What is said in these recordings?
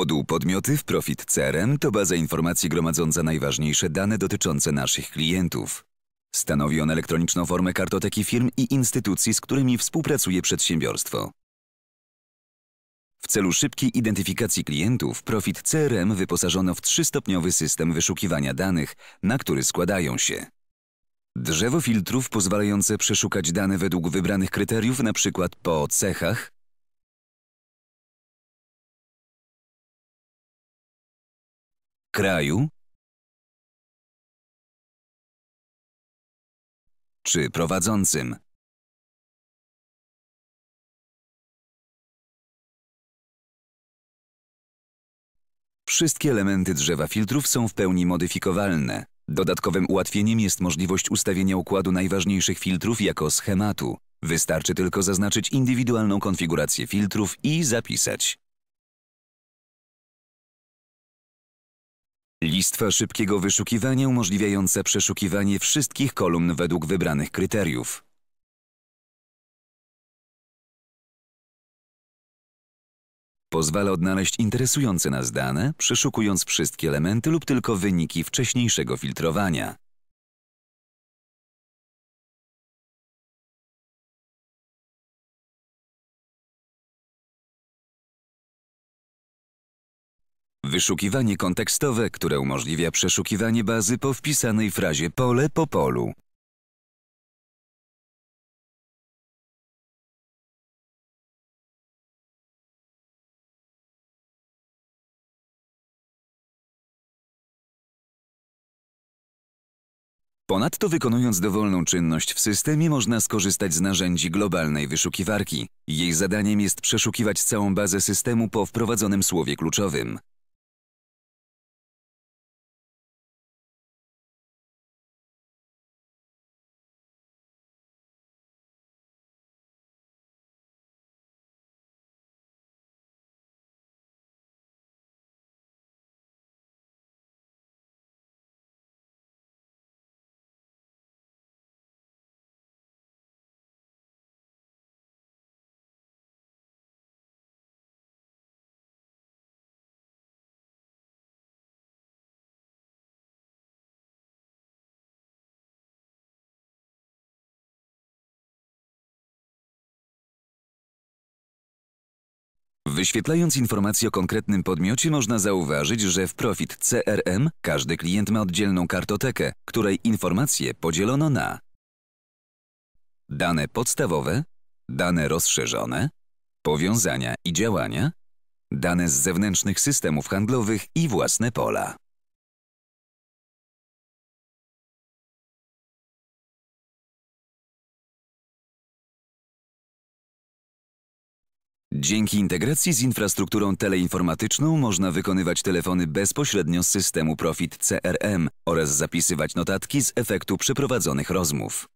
Moduł Podmioty w Profit CRM to baza informacji gromadząca najważniejsze dane dotyczące naszych klientów. Stanowi on elektroniczną formę kartoteki firm i instytucji, z którymi współpracuje przedsiębiorstwo. W celu szybkiej identyfikacji klientów, Profit CRM wyposażono w trzystopniowy system wyszukiwania danych, na który składają się drzewo filtrów pozwalające przeszukać dane według wybranych kryteriów, np. po cechach, kraju czy prowadzącym. Wszystkie elementy drzewa filtrów są w pełni modyfikowalne. Dodatkowym ułatwieniem jest możliwość ustawienia układu najważniejszych filtrów jako schematu. Wystarczy tylko zaznaczyć indywidualną konfigurację filtrów i zapisać. Listwa szybkiego wyszukiwania umożliwiająca przeszukiwanie wszystkich kolumn według wybranych kryteriów. Pozwala odnaleźć interesujące nas dane, przeszukując wszystkie elementy lub tylko wyniki wcześniejszego filtrowania. Wyszukiwanie kontekstowe, które umożliwia przeszukiwanie bazy po wpisanej frazie pole po polu. Ponadto wykonując dowolną czynność w systemie można skorzystać z narzędzi globalnej wyszukiwarki. Jej zadaniem jest przeszukiwać całą bazę systemu po wprowadzonym słowie kluczowym. Wyświetlając informacje o konkretnym podmiocie można zauważyć, że w Profit CRM każdy klient ma oddzielną kartotekę, której informacje podzielono na dane podstawowe, dane rozszerzone, powiązania i działania, dane z zewnętrznych systemów handlowych i własne pola. Dzięki integracji z infrastrukturą teleinformatyczną można wykonywać telefony bezpośrednio z systemu Profit CRM oraz zapisywać notatki z efektu przeprowadzonych rozmów.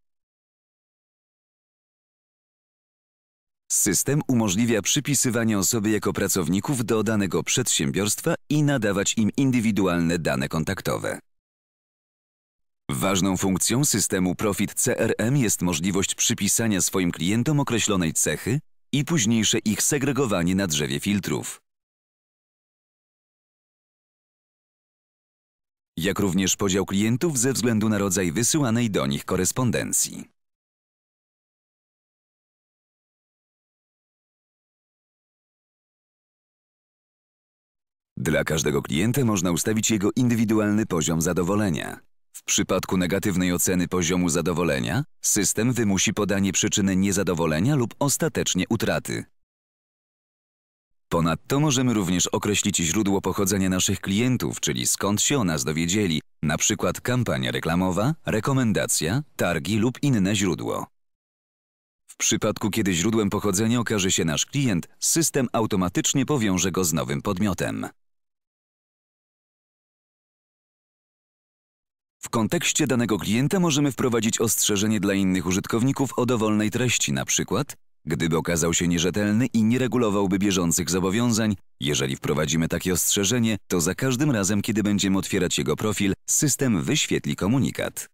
System umożliwia przypisywanie osoby jako pracowników do danego przedsiębiorstwa i nadawać im indywidualne dane kontaktowe. Ważną funkcją systemu Profit CRM jest możliwość przypisania swoim klientom określonej cechy i późniejsze ich segregowanie na drzewie filtrów. Jak również podział klientów ze względu na rodzaj wysyłanej do nich korespondencji. Dla każdego klienta można ustawić jego indywidualny poziom zadowolenia. W przypadku negatywnej oceny poziomu zadowolenia, system wymusi podanie przyczyny niezadowolenia lub ostatecznie utraty. Ponadto możemy również określić źródło pochodzenia naszych klientów, czyli skąd się o nas dowiedzieli, np. kampania reklamowa, rekomendacja, targi lub inne źródło. W przypadku, kiedy źródłem pochodzenia okaże się nasz klient, system automatycznie powiąże go z nowym podmiotem. Kontekście danego klienta możemy wprowadzić ostrzeżenie dla innych użytkowników o dowolnej treści, na przykład gdyby okazał się nierzetelny i nie regulowałby bieżących zobowiązań, jeżeli wprowadzimy takie ostrzeżenie, to za każdym razem, kiedy będziemy otwierać jego profil, system wyświetli komunikat.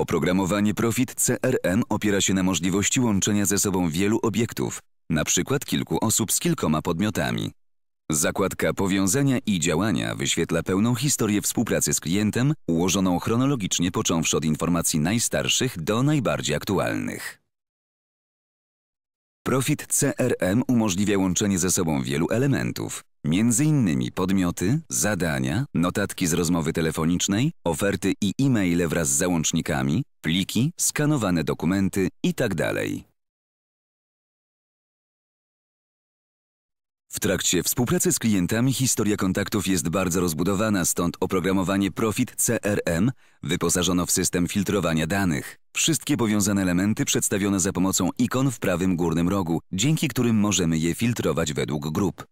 Oprogramowanie Profit CRM opiera się na możliwości łączenia ze sobą wielu obiektów, na przykład kilku osób z kilkoma podmiotami. Zakładka Powiązania i działania wyświetla pełną historię współpracy z klientem, ułożoną chronologicznie począwszy od informacji najstarszych do najbardziej aktualnych. Profit CRM umożliwia łączenie ze sobą wielu elementów, m.in. podmioty, zadania, notatki z rozmowy telefonicznej, oferty i e-maile wraz z załącznikami, pliki, skanowane dokumenty itd. W trakcie współpracy z klientami historia kontaktów jest bardzo rozbudowana, stąd oprogramowanie Profit CRM wyposażono w system filtrowania danych. Wszystkie powiązane elementy przedstawione za pomocą ikon w prawym górnym rogu, dzięki którym możemy je filtrować według grup.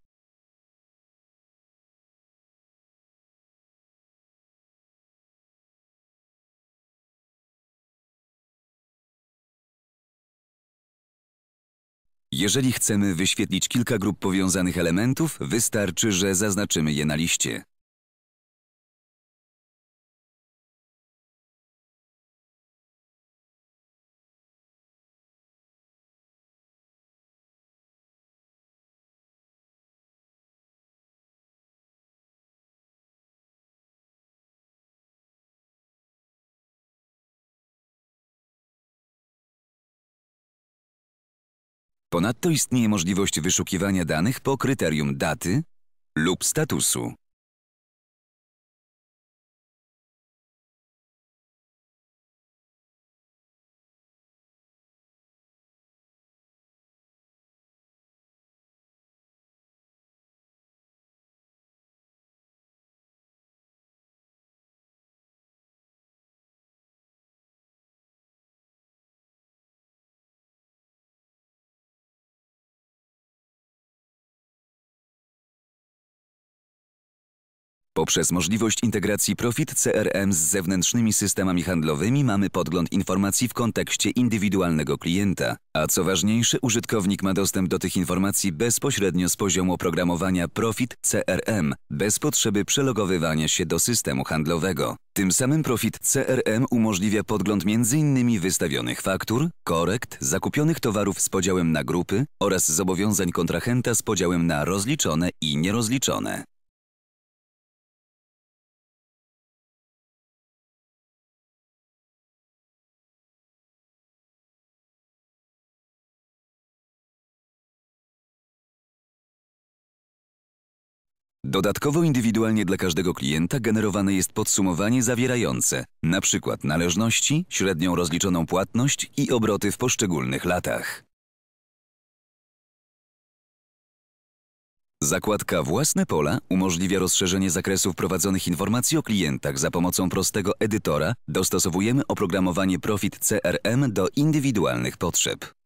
Jeżeli chcemy wyświetlić kilka grup powiązanych elementów, wystarczy, że zaznaczymy je na liście. Ponadto istnieje możliwość wyszukiwania danych po kryterium daty lub statusu. Poprzez możliwość integracji Profit CRM z zewnętrznymi systemami handlowymi mamy podgląd informacji w kontekście indywidualnego klienta, a co ważniejsze, użytkownik ma dostęp do tych informacji bezpośrednio z poziomu oprogramowania Profit CRM, bez potrzeby przelogowywania się do systemu handlowego. Tym samym Profit CRM umożliwia podgląd m.in. wystawionych faktur, korekt, zakupionych towarów z podziałem na grupy oraz zobowiązań kontrahenta z podziałem na rozliczone i nierozliczone. Dodatkowo indywidualnie dla każdego klienta generowane jest podsumowanie zawierające np. należności, średnią rozliczoną płatność i obroty w poszczególnych latach. Zakładka Własne pola umożliwia rozszerzenie zakresu wprowadzonych informacji o klientach za pomocą prostego edytora. Dostosowujemy oprogramowanie Profit CRM do indywidualnych potrzeb.